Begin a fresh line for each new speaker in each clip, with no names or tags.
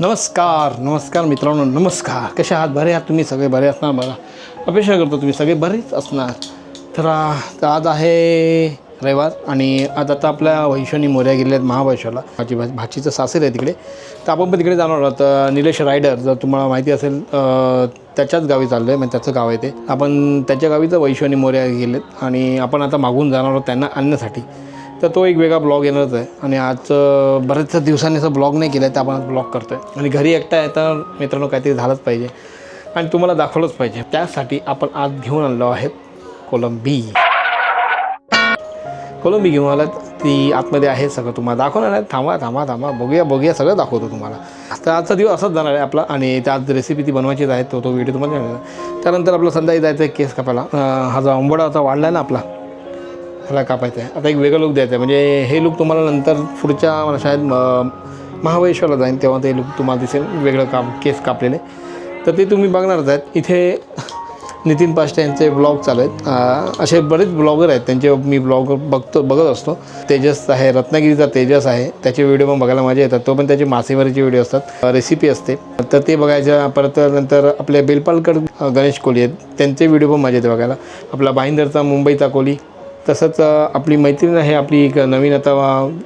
नमस्कार नमस्कार मित्रांनो नमस्कार. कसे आहात? बरे आहात तुम्ही? सगळे बरे असणार? मला अपेक्षा करतो तुम्ही सगळे बरेच असणार. तर आज आहे रविवार आणि आज आता आपल्या वैशानी मोऱ्या गेल्या आहेत महाबळेश्वरला. माझी भा भाचीचं सासर आहे तिकडे. तर आपण पण तिकडे जाणार आहोत. निलेश रायडर जर तुम्हाला माहिती असेल त्याच्याच गावी चाललो आहे म्हणजे त्याचं गाव आहे ते. आपण त्याच्या गावीचं वैशानी मोऱ्या गेलेत आणि आपण आता मागून जाणार आहोत त्यांना आणण्यासाठी. तर तो एक वेगळा ब्लॉग येणारच आहे. आणि आज अ, बऱ्याच दिवसांनी असं ब्लॉग नाही केलं आहे तर आपण आज ब्लॉग करतो आहे आणि घरी एकटा आहे तर मित्रांनो काहीतरी झालंच पाहिजे. आणि तुम्हाला दाखवलंच पाहिजे. त्यासाठी आपण आज घेऊन आणलो आहेत कोलंबी. कोलंबी घेऊन आलात ती आतमध्ये आहे सगळं तुम्हाला दाखवणार आहे. थांबा थांबा थांबा बघूया बघूया सगळं दाखवतो तुम्हाला. तर आजचा दिवस असाच जाणार आहे आपला आणि त्या आज रेसिपी ती बनवायचीच आहे तो तो व्हिडिओ तुम्हाला त्यानंतर आपलं संध्याकाळी जायचं आहे केस कापायला. हा जो आंबोडा होता वाढला आहे ना आपला ह्याला कापायचं आहे आता एक वेगळं लुक द्यायचं आहे म्हणजे हे लुक तुम्हाला नंतर पुढच्या शाळेत म- महाबळेश्वरला जाईन तेव्हा ते लुक तुम्हाला दिसेल. वेगळं काप केस कापलेले. तर ते तुम्ही बघणारच आहेत. इथे नितीन पाष्टे यांचे ब्लॉग चालू आहेत. असे बरेच ब्लॉगर आहेत. त्यांचे मी ब्लॉग बघतो बघत असतो. तेजस आहे रत्नागिरीचा तेजस आहे. त्याचे व्हिडिओ पण बघायला मजा येतात. तो पण त्याचे मासेमारीचे व्हिडिओ असतात. रेसिपी असते. तर ते बघायच्या परत नंतर आपले बेलपालकर गणेश कोहली आहेत. त्यांचे व्हिडिओ पण मजा येते बघायला. आपला भाईंदरचा मुंबईचा कोहली तसंच आपली मैत्रीण आहे आपली एक नवीन आता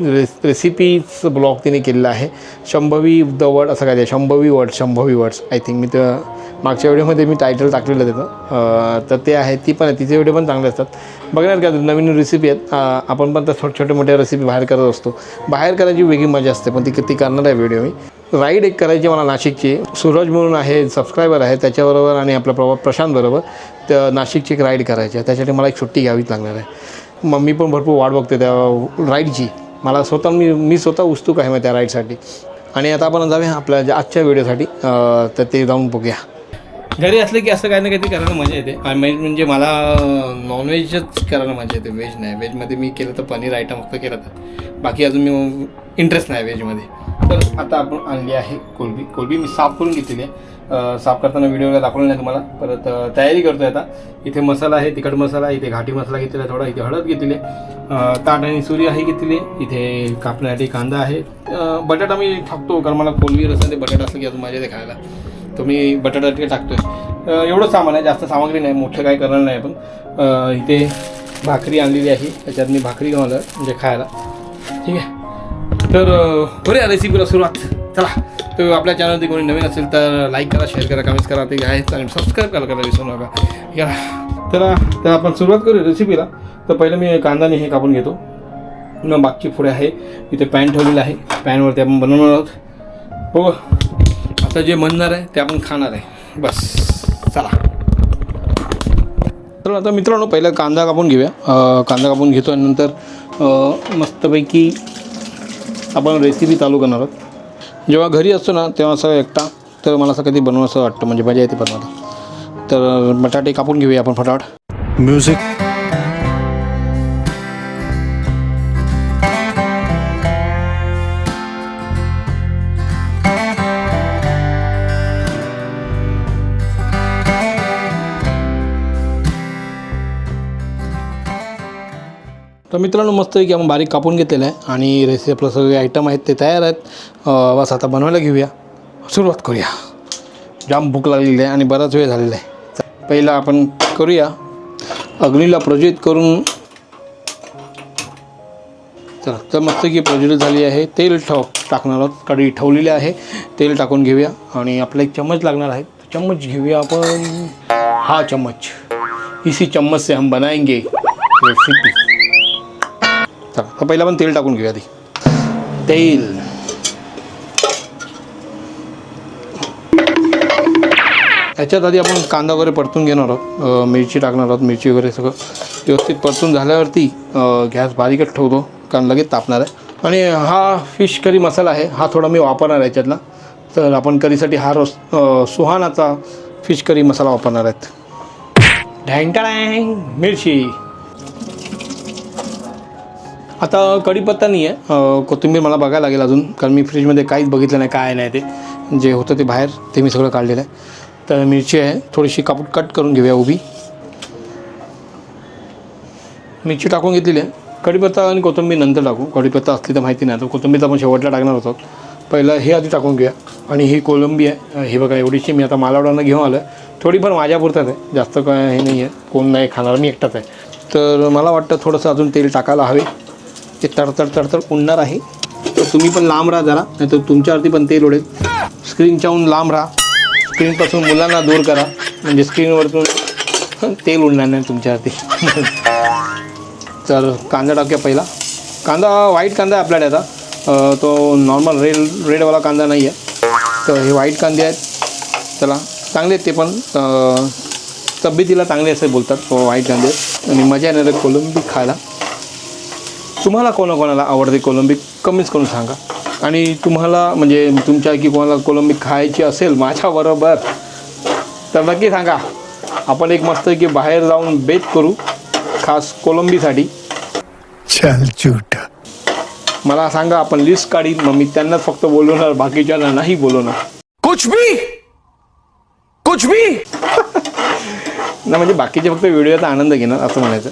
रेस रेसिपीच ब्लॉग तिने केलेला आहे. शंभवी द वर्ड असं काय Shambhavi word Shambhavi words I think मी तर मागच्या व्हिडिओमध्ये मी टायटल टाकलेलं त्याचं. तर ते आहे ती पण आहे तिचे व्हिडिओ पण चांगले असतात. बघणार का नवीन रेसिपी आहेत. आपण पण तर छोटे छोटे मोठ्या रेसिपी बाहेर करत असतो. बाहेर करायची वेगळी मजा असते पण ती ती करणार आहे व्हिडिओ मी राईड एक करायची मला नाशिकची. सूरज म्हणून आहे सबस्क्रायबर आहे त्याच्याबरोबर आणि आपला प्रभा प्रशांतबरोबर तर नाशिकची एक राईड करायची आहे. त्यासाठी मला एक सुट्टी घ्यावीच लागणार आहे. मम्मी पण भरपूर वाट बघते त्या राईडची. मला स्वतः मी मी स्वतः उत्सुक आहे मग त्या राईडसाठी. आणि आता आपण जाऊया आपल्या आजच्या व्हिडिओसाठी तर ते जाऊन बघूया. घरी असलं की असं काही ना काहीतरी करायला मजा येते. आणि म्हणजे मला नॉनव्हेजच करायला मजा येते. व्हेज नाही. व्हेजमध्ये मी केलं तर पनीर आयटम फक्त केलं तर. बाकी अजून मी इंटरेस्ट नाही व्हेजमध्ये तर आता आपण आणली आहे कोलबी. कोलबी मी साफ करून घेतलेली आहे. साफ करताना व्हिडिओला दाखवलं नाही तुम्हाला. परत तयारी करतोय आता. इथे मसाला आहे तिखट मसाला इथे घाटी मसाला घेतलेला आहे थोडा. इथे हळद घेतलेली आहे. ताट आणि सुरी आहे घेतलेली इथे कापण्यासाठी कांदा आहे. बटाटा मी टाकतो कारण मला कोलबी रस ते बटाटा असलं की अजून माझ्या येते खायला. तर मी बटाटा तिथे टाकतोय एवढं सामान आहे. जास्त सामग्री नाही. मोठं काय करणार नाही आपण. इथे भाकरी आणलेली आहे. त्याच्यात मी भाकरी घेऊन म्हणजे खायला. ठीक आहे. तर बरं करूया रेसिपीला सुरुवात. चला. तर आपल्या चॅनलवरती कोणी नवीन असेल तर लाईक करा शेअर करा कमेंट्स करा. ते आहे आणि सबस्क्राईब करा करायला विसरू नका. या. तर तर आपण सुरुवात करूया रेसिपीला तर पहिलं मी कांदाने हे कापून घेतो. मग बाकी पुढे आहे. इथे पॅन ठेवलेलं आहे. पॅनवरती आपण बनवणार आहोत. हो आता जे म्हणणार आहे ते आपण खाणार आहे. बस. चला. तर आता मित्रांनो पहिलं कांदा कापून घेऊया. कांदा कापून घेतो आणि नंतर मस्तपैकी आपण रेसिपी चालू करणार आहोत. जेव्हा घरी असतो ना तेव्हा असं एकटा. तर मला असं कधी बनवून असं वाटतं म्हणजे मजा येते बनवायला. तर बटाटे कापून घेऊया आपण फटाफट.
म्युझिक
तर मित्रांनो मस्त की आपण बारीक कापून घेतलेलं आहे आणि रेसिपी आपलं सगळे आयटम आहेत ते तयार आहेत. बस आता बनवायला घेऊया. सुरुवात करूया. जाम भूक लागलेली आहे आणि बराच वेळ झालेला आहे. पहिला आपण करूया. अग्नीला प्रज्वलित करून चला तर मस्त की प्रज्वलित झाली आहे. तेल ठेव टाकणार आहोत. कढई ठेवलेली आहे. तेल टाकून घेऊया आणि आपला एक चम्मच लागणार आहे. चम्मच घेऊया आपण. हा चम्मच. इसी चम्मच से हम बनाएंगे रेसिपी तर पहिलं आपण तेल टाकून घेऊया आधी. तेल. याच्यात आधी आपण कांदा वगैरे परतून घेणार आहोत. मिरची टाकणार आहोत मिरची वगैरे सगळं व्यवस्थित परतून झाल्यावरती गॅस बारीकच ठेवतो कारण लगेच तापणार आहे. आणि हा फिश करी मसाला आहे हा थोडा मी वापरणार आहे याच्यातला. तर आपण करीसाठी हा रोस सुहानाचा फिश करी मसाला वापरणार आहेत. ढँटाळँग मिरची. आता कढीपत्ता नाही आहे कोथिंबीर मला बघायला लागेल अजून कारण मी फ्रीजमध्ये काहीच बघितलं नाही काय नाही ते. जे होतं ते बाहेर ते मी सगळं काढलेलं आहे. तर मिरची आहे थोडीशी कापूट कट करून घेऊया उभी. मिरची टाकून घेतलेली आहे. कढीपत्ता आणि कोथिंबीर नंतर टाकू. कढीपत्ता असली तर माहिती नाही तर कोथिंबीर तर आपण शेवटला टाकणार होतो. पहिलं हे आधी टाकून घेऊया. आणि ही कोलंबी आहे. हे बघा एवढीशी मी आता मालावडानं घेऊन आलो आहे थोडीफार माझ्यापुरताच आहे. जास्त काय हे नाही आहे कोण नाही खाणार मी एकटाच आहे. तर मला वाटतं थोडंसं अजून तेल टाकायला हवे. ते तडतड तडतड उडणार आहे. तर तुम्ही पण लांब राहा जरा नाही तर तुमच्यावरती पण तेल उडेल. स्क्रीनच्याहून लांब राहा. स्क्रीनपासून मुलांना दूर करा. म्हणजे स्क्रीनवरतून तेल उडणार नाही तुमच्यावरती. तर कांदा टाकूया पहिला. कांदा व्हाईट कांदा आहे आपल्याकडे आता. तो नॉर्मल रेड रेडवाला कांदा नाही आहे तर हे व्हाईट कांदे आहेत. चला चांगले आहेत ते पण. तब्येतीला चांगले असे बोलतात व्हाईट कांदे. आणि मजा येणार आहे कोलंबी खायला. तुम्हाला कोणाकोणाला आवडते कोलंबी कमीच करून सांगा. आणि तुम्हाला म्हणजे तुमच्या की कोणाला कोलंबी खायची असेल माझ्याबरोबर तर नक्की सांगा. आपण एक मस्त की बाहेर जाऊन बेत करू खास कोलंबीसाठी.
चल झूठा.
मला सांगा आपण लिस्ट काढीन मग मी त्यांनाच फक्त बोलवणार बाकीच्यांना नाही बोलवणार.
कुछ भी! कुछ भी!
ना म्हणजे बाकीचे फक्त व्हिडिओचा आनंद घेणार असं म्हणायचं.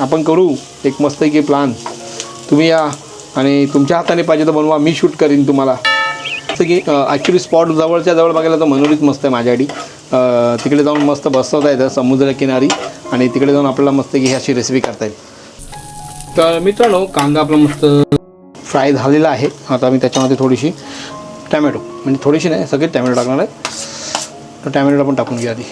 आपण करू. एक मस्त की प्लान तुम्ही या आणि तुमच्या हाताने पाहिजे तर बनवा. मी शूट करीन तुम्हाला. जसं की ॲक्च्युली स्पॉट जवळच्या जवळ बघायला तर मनोरीच मस्त आहे माझ्यासाठी. तिकडे जाऊन मस्त बसवता येतं समुद्रकिनारी आणि तिकडे जाऊन आपल्याला मस्त की ही अशी रेसिपी करता येईल. तर मित्रांनो कांदा आपला मस्त फ्राय झालेला आहे. आता मी त्याच्यामध्ये थोडीशी टॅमॅटो. म्हणजे थोडीशी नाही सगळे टॅमॅटो टाकणार आहे. तर टॅमॅटो आपण टाकून घ्या आधी.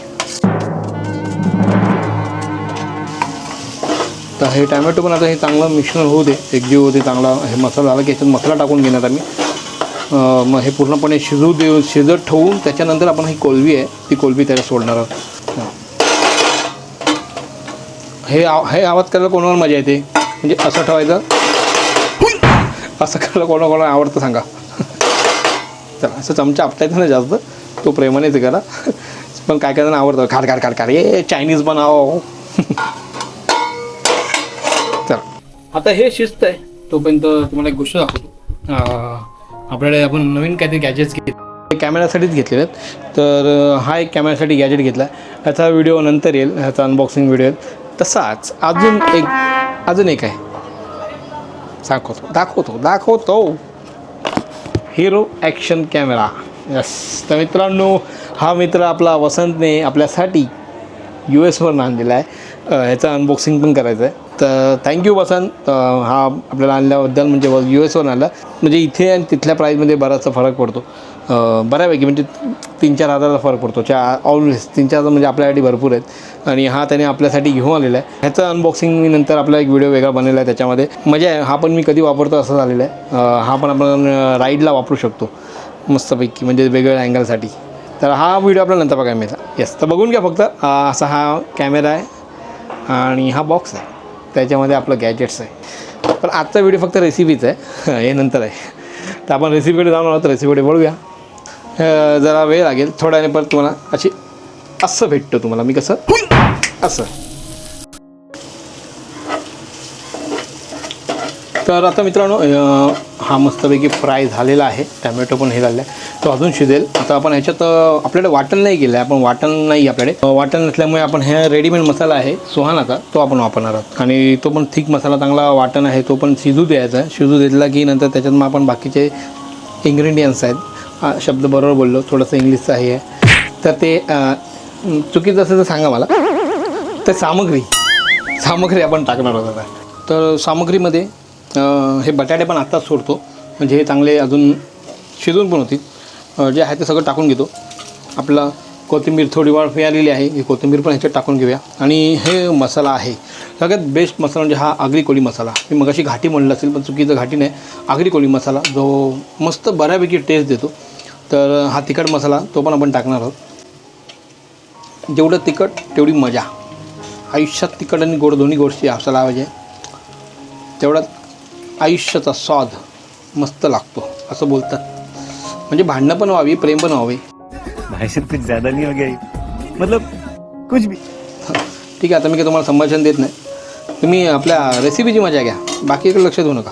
तर हे टॅमॅटो पण आता हे चांगलं मिश्रण होऊ दे. एकजीव होते चांगला हे मसाला झाला की याच्यात मसाला टाकून घेणार आम्ही. मग हे पूर्णपणे शिजू देऊ शिजत ठेवून त्याच्यानंतर आपण ही कोलबी आहे ती कोलबी त्याला सोडणार आहोत. हे. आव हे आवाज करायला कोणावर मजा येते? म्हणजे असं ठेवायचं. असं करायला कोणाकोणाला आवडतं सांगा. चला असं चमचा आपटायचं ना जास्त. तो प्रेमानेच करा पण काय काय जण आवडतं खाड खाड खाड खाड ये चायनीज बनाव आता हे शिस्त आहे. तोपर्यंत तुम्हाला एक गोष्ट दाखवतो. आपल्याकडे आपण नवीन काहीतरी गॅजेट्स घेत कॅमेऱ्यासाठीच घेतलेले आहेत. तर हा एक कॅमेऱ्यासाठी गॅजेट घेतला ह्याचा व्हिडिओ नंतर येईल. ह्याचा अनबॉक्सिंग व्हिडिओ येईल. तसाच अजून एक अजून एक आहे. दाखवतो. दाखवतो. दाखवतो. हिरो ॲक्शन कॅमेरा यस तर मित्रांनो हा मित्र आपला वसंतने आपल्यासाठी यू एसवर आणलेला आहे ह्याचं अनबॉक्सिंग पण करायचं आहे तर थँक्यू वसंत हा आपल्याला आणल्याबद्दल म्हणजे यू एसवर आणला म्हणजे इथे आणि तिथल्या प्राईजमध्ये बराचसा फरक पडतो. बऱ्यापैकी म्हणजे तीन चार हजाराचा फरक पडतो. चा ऑलवेज तीन चार हजार म्हणजे आपल्यासाठी भरपूर आहेत. आणि हा त्याने आपल्यासाठी घेऊन आलेला आहे. ह्याचं अनबॉक्सिंग मी नंतर आपला एक व्हिडिओ वेगळा बनलेला आहे त्याच्यामध्ये. मजा आहे. हा पण मी कधी वापरतो असं झालेला आहे. हा पण आपण राईडला वापरू शकतो. मस्तपैकी. म्हणजे वेगवेगळ्या अँगलसाठी तर हा व्हिडिओ आपल्याला नंतर बघायला मिळतात येस तर बघून घ्या फक्त. असा हा कॅमेरा आहे आणि हा बॉक्स आहे. त्याच्यामध्ये आपलं गॅजेट्स आहे. पण आजचा व्हिडिओ फक्त रेसिपीचा आहे. हे नंतर आहे. तर आपण रेसिपीकडे जाऊन आलो तर रेसिपीकडे वळूया. जरा वेळ लागेल. थोड्या वेळाने परत तुम्हाला अशी असं भेटतं तुम्हाला. मी कसं? असं. तर आता मित्रांनो हा मस्तपैकी फ्राय झालेला आहे. टॅमॅटो पण हे झालेला आहे. तो अजून शिजेल. आता आपण ह्याच्यात आपल्याकडे वाटण नाही केलं आहे आपण वाटण नाही आपल्याकडे. वाटण नसल्यामुळे आपण हे रेडीमेड मसाला आहे सुहानाचा तो आपण वापरणार आहोत. आणि तो पण थिक मसाला चांगला वाटण आहे तो पण शिजू द्यायचा आहे. शिजू दिला की नंतर त्याच्यात मग आपण बाकीचे इन्ग्रेडियंट्स आहेत. शब्द बरोबर बोललो. थोडंसं इंग्लिशचं हे आहे. तर ते चुकीचं असेल तर सांगा मला. तर सामग्री. सामग्री आपण टाकणार आहोत आता. तर सामग्रीमध्ये हे बटाटे पण आत्ताच सोडतो. म्हणजे हे चांगले अजून शिजून पण होतील. जे आहे ते सगळं टाकून घेतो. आपला कोथिंबीर थोडी वाळ मिळालेली आहे. ही कोथिंबीर पण ह्याच्यात टाकून घेऊया. आणि हे मसाला आहे. सगळ्यात बेस्ट मसाला म्हणजे हा आगरी कोळी मसाला. मी मगाशी घाटी म्हणलं असेल पण चुकीचं घाटी नाही. आगरी कोळी मसाला जो मस्त बऱ्यापैकी टेस्ट देतो. तर हा तिखट मसाला तो पण आपण टाकणार आहोत. जेवढं तिखट तेवढी मजा. आयुष्यात तिखट आणि गोड दोन्ही गोष्टी असायला पाहिजे तेवढाच आयुष्याचा स्वाद मस्त लागतो असं बोलतात. म्हणजे भांडणं पण व्हावी प्रेम पण व्हावे.
कुछ ज्यादा नहीं हो गया? मतलब कुछ भी.
ठीक आहे आता मी काही तुम्हाला संभाषण देत नाही. तुम्ही आपल्या रेसिपीची मजा घ्या. बाकी लक्ष देऊ नका.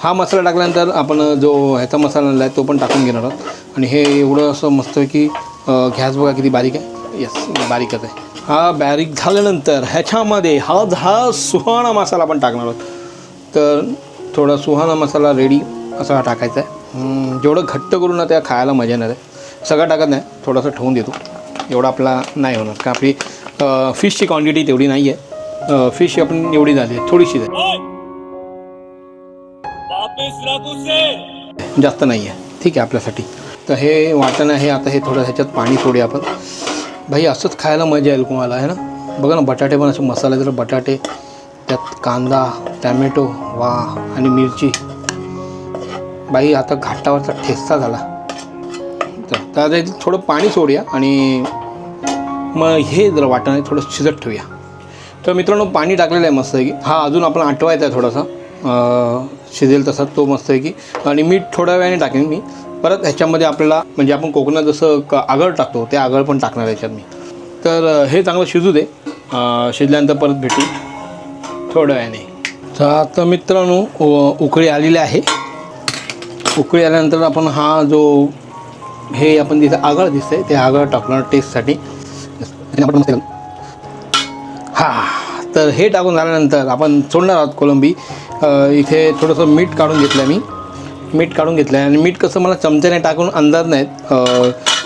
हा मसाला टाकल्यानंतर आपण जो ह्याचा मसाला आणला आहे तो पण टाकून घेणार आहोत. आणि हे एवढं असं मस्त की गॅस बघा किती बारीक आहे. येस बारीकच आहे. हा बारीक झाल्यानंतर ह्याच्यामध्ये हा हा सुहाणा मसाला आपण टाकणार आहोत. तर थोडा सुहाना मसाला रेडी असा टाकायचा आहे. जेवढं घट्ट करून ना त्या खायला मजा येणार आहे. सगळं टाकत नाही थोडंसं ठेवून देतो. एवढा आपला नाही होणार का आपली फिशची क्वांटिटी तेवढी नाही आहे फिश आपण एवढी झाली आहे थोडीशी आहे. जास्त नाही आहे ठीक आहे आपल्यासाठी. तर हे वाटण आहे आता हे थोडं ह्याच्यात पाणी सोडूया आपण. भाई असंच खायला मजा येईल तुम्हाला आहे ना? बघा ना बटाटे पण असे मसाले जर बटाटे. त्यात कांदा टॅमॅटो वा आणि मिरची. बाई आता घाटावरचा ठेचा झाला. तर त्यात थोडं पाणी सोडूया आणि मग हे जर वाटण थोडं शिजत ठेवूया. तर मित्रांनो पाणी टाकलेलं आहे मस्त की हा अजून आपण आठवायचा आहे थोडासा. शिजेल तसा तो मस्त आहे की आणि मीठ थोड्या वेळाने टाकेन मी. परत ह्याच्यामध्ये आपल्याला म्हणजे आपण कोकणात जसं क आगळ टाकतो ते आगळ पण टाकणार आहे मी. तर हे चांगलं शिजू दे. शिजल्यानंतर परत भेटू. थोड्या वेळाने. तर आता मित्रांनो उकळी आलेली आहे. उकळी आल्यानंतर आपण हा जो हे आपण तिथं आगळ दिसतंय ते आगळ टाकणार टेस्टसाठी. हां हा तर हे टाकून झाल्यानंतर आपण सोडणार आहोत कोलंबी. इथे थोडंसं मीठ काढून घेतलं मी. मीठ काढून घेतलं आहे आणि मीठ कसं मला चमच्याने टाकून अंदाज नाहीत.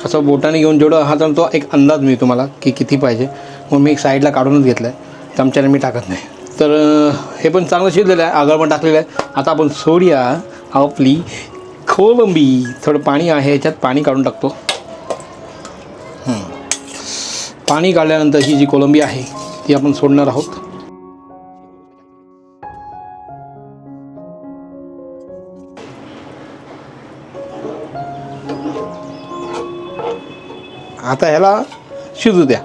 असं बोटाने घेऊन जेवढं हा तर तो एक अंदाज मिळतो मला की किती पाहिजे. मग मी एक साईडला काढूनच घेतलं आहे चमच्याने मी टाकत नाही. तर हे पण चांगलं शिजलेलं आहे आगळ पण टाकलेलं आहे. आता आपण सोडूया आपली कोलंबी थोडं पाणी आहे ह्याच्यात पाणी काढून टाकतो. पाणी काढल्यानंतर ही जी कोलंबी आहे ती आपण सोडणार आहोत. आता ह्याला शिजू द्या.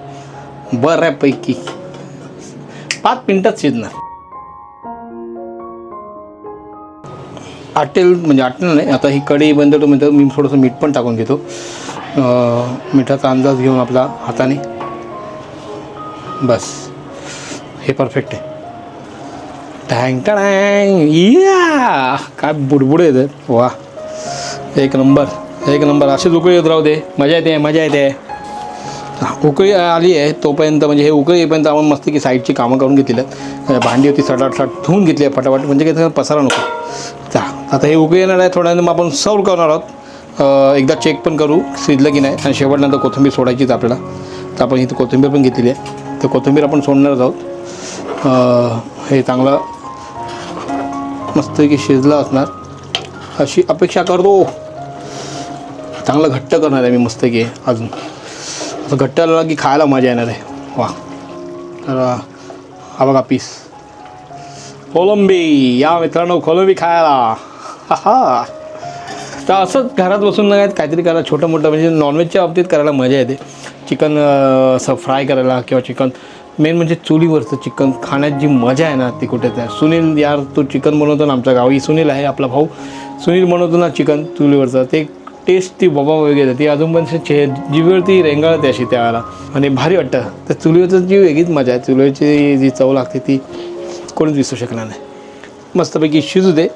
बऱ्यापैकी. पाच मिनटात शिजणार. आटेल म्हणजे आटेल नाही आता ही कढई बंद तो म्हणजे मी थोडंसं मीठ पण टाकून घेतो. मिठाचा अंदाज घेऊन आपला हाताने. बस. हे परफेक्ट आहे. टँग टँग या! काय बुडबुड येतात वा एक नंबर. एक नंबर. असे उकळी येत राहू दे. मजा येते मजा येते. उकळी आली आहे तोपर्यंत म्हणजे हे उकळी येईपर्यंत आपण मस्त की साईडची कामं करून घेतली आहेत. भांडी होती सटाट सट धुवून घेतली आहे फटाफट म्हणजे काही पसारा नको. चा आता हे उकळी येणार आहे थोड्या मग आपण सर्व करणार आहोत. एकदा चेक पण करू शिजलं की नाही आणि शेवटनंतर कोथिंबीर सोडायचीच आपल्याला. तर आपण इथं कोथिंबीर पण घेतलेली आहे. तर कोथिंबीर आपण सोडणारच आहोत. हे चांगलं मस्त की शिजलं असणार. अशी अपेक्षा करतो. चांगलं घट्ट करणार आहे मी मस्त की अजून. घट्ट आलं की खायला मजा येणार आहे. वा. तर हा बघा पीस कोलंबी. या मित्रांनो कोलंबी खायला. हा तर असंच घरात बसून नाही काहीतरी करा छोटं मोठं म्हणजे नॉनव्हेजच्या बाबतीत करायला मजा येते. चिकन असं फ्राय करायला किंवा चिकन मेन म्हणजे चुलीवरचं चिकन खाण्यात जी मजा आहे ना ती कुठे आहे सुनील यार तो चिकन बनवतो ना आमच्या गावी. सुनील आहे आपला भाऊ. सुनील बनवतो ना चिकन चुलीवरचं. ते टेस्ट ती बाबा वगैरे ती अजून पण छे जीवेळ ती रेंगाळते अशी त्यावेळेला आणि भारी वाटतं. तर चुलीवरचं जी वेगळीच मजा आहे. चुलीची जी चव लागते ती कोणीच विसरू शकणार नाही. मस्तपैकी शिजू दे.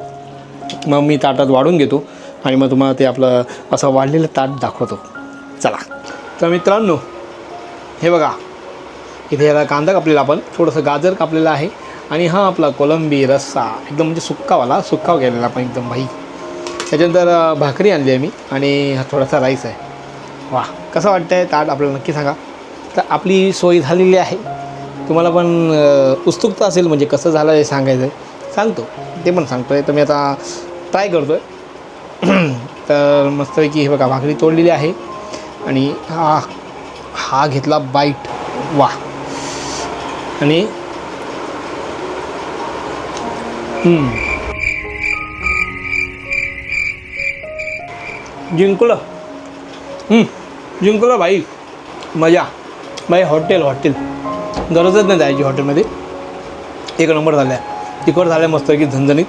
मग मी ताटात वाढून घेतो. आणि मग तुम्हाला ते आपलं असं वाढलेलं ताट दाखवतो. चला. तर मित्रांनो हे बघा. इथे याला कांदा कापलेला आपण. थोडंसं गाजर कापलेलं आहे. आणि हा आपला कोलंबी रस्सा. एकदम म्हणजे सुक्कावाला. सुक्काव केलेला आपण एकदम भाई. त्याच्यानंतर भाकरी आणली आहे मी आणि हा थोडासा राईस आहे. वा कसं वाटतं आहे ताट आपल्याला नक्की सांगा. तर आपली सोय झालेली आहे. तुम्हाला पण उत्सुकता असेल म्हणजे कसं झालं हे सांगायचं. आहे सांगतो. ते पण सांगतो आहे तर मी आता ट्राय करतो आहे तर मस्तपैकी हे बघा भाकरी तोडलेली आहे. आणि हा हा घेतला बाईट वा. आणि जिंकलं जिंकलं भाई मजा. भाई हॉटेल हॉटेल गरजच नाही जायची हॉटेलमध्ये एक नंबर झाल्या. तिखट झाल्या मस्त की झणझणीत.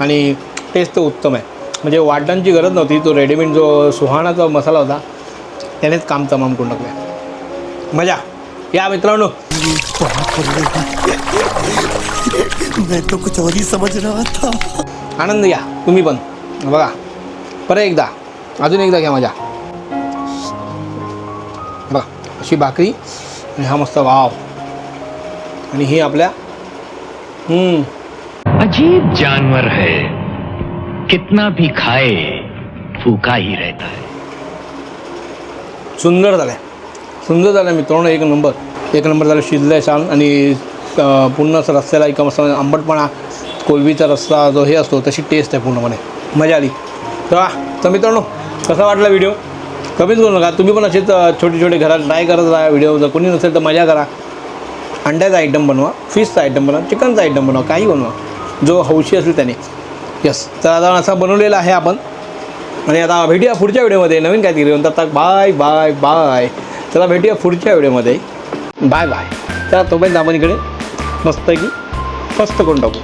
आणि टेस्ट तर उत्तम आहे. म्हणजे वाटणांची गरज नव्हती. तो रेडीमेड जो सुहाणाचा मसाला होता त्यानेच काम तमाम करून टाकलं मजा. या मित्रांनो.
मैं तो कुछ था.
आनंद घ्या. तुम्ही पण. बघा. परत एकदा. अजून एकदा घ्या मजा बघा अशी भाकरी आणि हा मस्त वाव. आणि ही आपल्या हम्म,
अजीब जानवर है. कितना भी खाए फूका ही रहता है.
सुंदर झालं सुंदर झालं मित्रांनो एक नंबर. एक नंबर झालं शिजलं आहे छान आणि अं, पूर्ण असं रस्त्याला एका मस्त आंबटपणा कोलबीचा रस्सा जो हे असतो तशी टेस्ट आहे पूर्णपणे. मजा आली. तर मित्रांनो कसा वाटला व्हिडिओ कमीच करू नका. तुम्ही पण असेच छोटे छोटे घरात ट्राय करत राहा व्हिडिओ जर कोणी नसेल तर मजा करा. अंड्याचा आयटम बनवा फिशचा आयटम बनवा चिकनचा आयटम बनवा काही बनवा. जो हौशी असेल त्याने. यस तर आता असा बनवलेला आहे आपण. आणि आता भेटूया पुढच्या व्हिडिओमध्ये नवीन काहीतरी घेऊन. तर आता बाय बाय बाय चला भेटूया पुढच्या व्हिडिओमध्ये बाय बाय तर तोपर्यंत आपण इकडे मस्त की मस्त करून टाकू.